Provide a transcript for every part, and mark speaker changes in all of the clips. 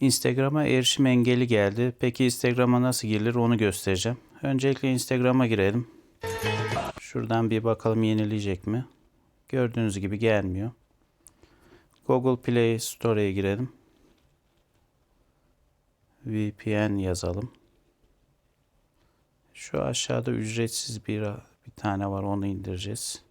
Speaker 1: Instagram'a erişim engeli geldi. Peki Instagram'a nasıl girilir onu göstereceğim. Öncelikle Instagram'a girelim. Şuradan bir bakalım yenileyecek mi? Gördüğünüz gibi gelmiyor. Google Play Store'ya girelim. VPN yazalım. Şu aşağıda ücretsiz bir bir tane var onu indireceğiz.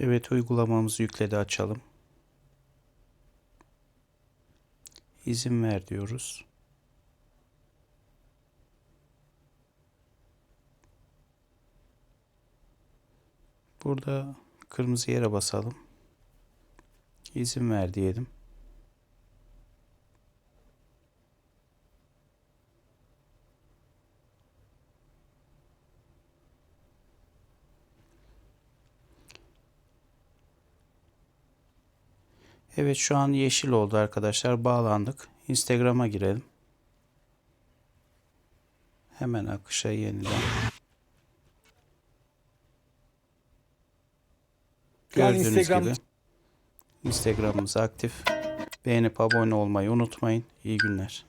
Speaker 1: Evet uygulamamızı yükledi açalım. İzin ver diyoruz. Burada kırmızı yere basalım. İzin ver diyelim. Evet şu an yeşil oldu arkadaşlar. Bağlandık. Instagram'a girelim. Hemen akışa yeniden.
Speaker 2: Yani
Speaker 1: Gördüğünüz
Speaker 2: Instagram-
Speaker 1: gibi Instagram'ımız aktif. Beğenip abone olmayı unutmayın. İyi günler.